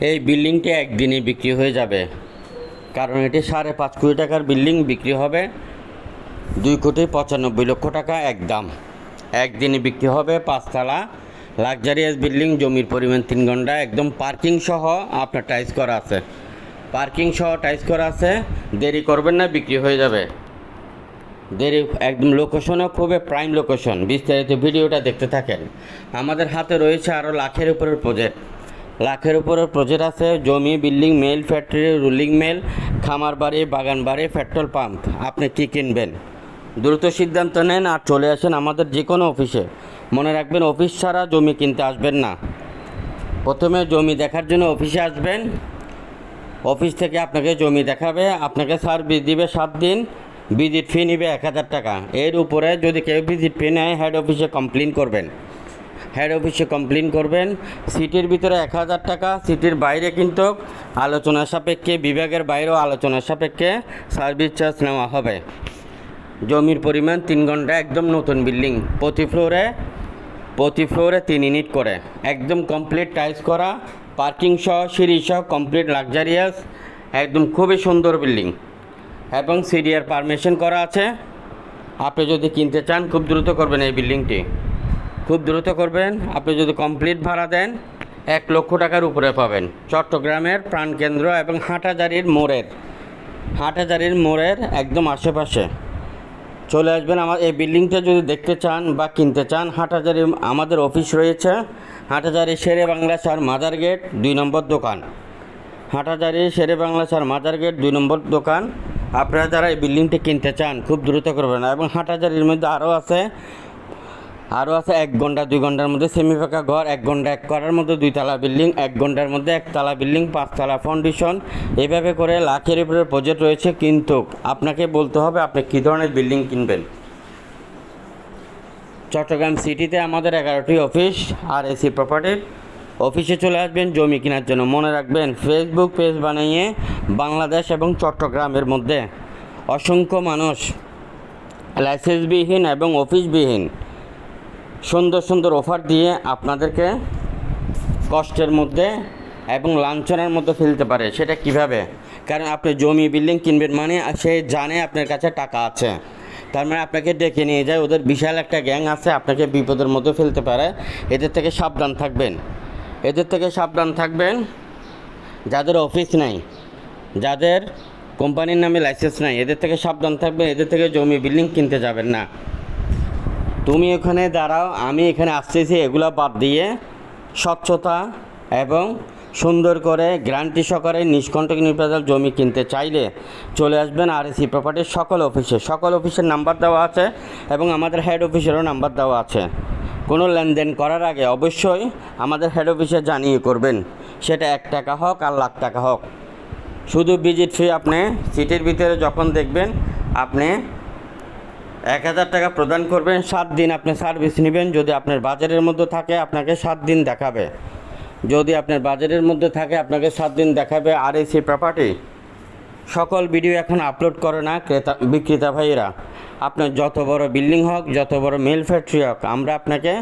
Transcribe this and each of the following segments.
এই বিল্ডিংটি একদিনে বিক্রি হয়ে যাবে। কারণ এটি সাড়ে পাঁচ কোটি টাকার বিল্ডিং বিক্রি হবে। দুই কোটি পঁচানব্বই লক্ষ টাকা একদম একদিনে বিক্রি হবে পাঁচতলা লাক্সারিয়াস বিল্ডিং, জমির পরিমাণ তিন ঘণ্টা, একদম পার্কিং সহ আপনার টাইস করা আছে। পার্কিং সহ টাইস করা আছে, দেরি করবেন না, বিক্রি হয়ে যাবে। দেরি, একদম লোকেশনও খুবই প্রাইম লোকেশন বিস্তারিত ভিডিওটা দেখতে থাকেন। আমাদের হাতে রয়েছে আরও লাখের উপরের প্রজেক্ট লাখের উপরে প্রজেক্ট আছে, জমি building mill factory rolling mill খামার বাড়ি, বাগান বাড়ি পেট্রোল পাম্প আপনি কী কিনবেন? দ্রুত সিদ্ধান্ত নেন আর চলে আসেন আমাদের যে কোনো অফিসে। মনে রাখবেন, অফিস ছাড়া জমি কিনতে আসবেন না। প্রথমে জমি দেখার জন্য অফিসে আসবেন। অফিস থেকে আপনাকে জমি দেখাবে, আপনাকে সার্ভিস দিবে সাত দিন। ভিজিট ফি নিবে এক হাজার টাকা। এর উপরে যদি কেউ ভিজিট ফি নেয় হেড অফিসে কমপ্লেন করবেন। হেড অফিসে কমপ্লেন করবেন। সিটির ভিতরে এক হাজার টাকা, সিটির বাইরে কিন্তু আলোচনা সাপেক্ষে, বিভাগের বাইরেও আলোচনা সাপেক্ষে সার্ভিস চার্জ নেওয়া হবে। জমির পরিমাণ তিন ঘণ্টা, একদম নতুন বিল্ডিং প্রতি ফ্লোরে প্রতি ফ্লোরে তিন ইউনিট করে। একদম কমপ্লিট টাইলস করা পার্কিং সহ, সিঁড়ি সহ কমপ্লিট লাক্সারিয়াস একদম খুবই সুন্দর বিল্ডিং এবং সিডিআর পারমিশন করা আছে। আপনি যদি কিনতে চান, খুব দ্রুত করবেন এই বিল্ডিংটি খুব দ্রুত করবেন। আপনি যদি কমপ্লিট ভাড়া দেন, এক লক্ষ টাকার উপরে পাবেন। চট্টগ্রামের প্রাণকেন্দ্র এবং হাটাজারির মোড়ের। হাটাজারির মোড়ের একদম আশেপাশে। চলে আসবেন আমার, এই বিল্ডিংটা যদি দেখতে চান বা কিনতে চান হাটহাজারি আমাদের অফিস রয়েছে। হাটহাজারি শেরে বাংলা সার মাদার গেট, দুই নম্বর দোকান। হাটহাজারি শেরে বাংলা সার মাদার গেট, দুই নম্বর দোকান। আপনারা যারা এই বিল্ডিংটি কিনতে চান, খুব দ্রুত করবেন। এবং হাটহাজারির মধ্যে আরও আছে আরও আছে এক ঘণ্টা, দুই ঘণ্টার মধ্যে সেমি ফাঁকা ঘর, এক ঘণ্টা এক করার মধ্যে দুইতলা বিল্ডিং এক ঘণ্টার মধ্যে একতলা বিল্ডিং পাঁচতলা ফাউন্ডেশন এভাবে করে লাখের উপরে প্রজেক্ট রয়েছে, কিন্তু আপনাকে বলতে হবে আপনি কী ধরনের বিল্ডিং কিনবেন? চট্টগ্রাম সিটিতে আমাদের এগারোটি অফিস আর এসি প্রপার্টির অফিসে চলে আসবেন, জমি কেনার জন্য। মনে রাখবেন ফেসবুক পেজ বানিয়ে বাংলাদেশ এবং চট্টগ্রামের মধ্যে অসংখ্য মানুষ লাইসেন্সবিহীন এবং অফিসবিহীন সুন্দর সুন্দর অফার দিয়ে আপনাদেরকে কষ্টের মধ্যে এবং লাঞ্ছনার মধ্যে ফেলতে পারে। সেটা কীভাবে? কারণ আপনি জমি বিল্ডিং কিনবেন মানে সে জানে আপনার কাছে টাকা আছে। তার মানে আপনাকে ডেকে নিয়ে যায়, ওদের বিশাল একটা গ্যাং আছে, আপনাকে বিপদের মধ্যে ফেলতে পারে। এদের থেকে সাবধান থাকবেন। এদের থেকে সাবধান থাকবেন। যাদের অফিস নাই, যাদের কোম্পানির নামে লাইসেন্স নাই, এদের থেকে সাবধান থাকবেন। এদের থেকে জমি বিল্ডিং কিনতে যাবেন না। তুমি ওখানে দাঁড়াও, আমি এখানে আসতেছি, এগুলো বাদ দিয়ে স্বচ্ছতা এবং সুন্দর করে গ্যারান্টি সহকারে নিষ্কণ্টক নির্বাচন জমি কিনতে চাইলে চলে আসবেন আর এসি প্রপার্টির সকল অফিসে সকল অফিসের নাম্বার দেওয়া আছে এবং আমাদের হেড অফিসেরও নাম্বার দেওয়া আছে। কোনো লেনদেন করার আগে অবশ্যই আমাদের হেড অফিসে জানিয়ে করবেন, সেটা এক টাকা হোক আর লাখ টাকা হোক। শুধু ভিজিট ফি আপনি সিটির ভিতরে যখন দেখবেন, আপনি এক হাজার টাকা প্রদান করবেন, সাত দিন আপনি সার্ভিস নেবেন। যদি আপনার বাজারের মধ্যে থাকে, আপনাকে সাত দিন দেখাবে। যদি আপনার বাজারের মধ্যে থাকে, আপনাকে সাত দিন দেখাবে আর এসি প্রপার্টি সকল ভিডিও এখন আপলোড করে না, ক্রেতা, বিক্রেতা ভাইয়েরা। আপনার যত বড় বিল্ডিং হোক, যত বড় মেল ফ্যাক্টরি হোক, আমরা আপনাকে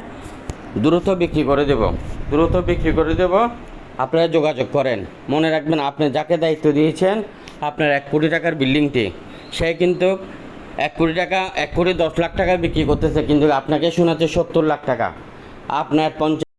দ্রুত বিক্রি করে দেব। দ্রুত বিক্রি করে দেব। আপনারা যোগাযোগ করেন। মনে রাখবেন, আপনি যাকে দায়িত্ব দিয়েছেন, আপনার এক কোটি টাকার বিল্ডিংটি সে কিন্তু এক কোটি টাকা, এক কোটি দশ লাখ টাকা বিক্রি করতেছে, কিন্তু আপনাকে শোনাচ্ছে সত্তর লাখ টাকা। আপনার পঞ্চাশ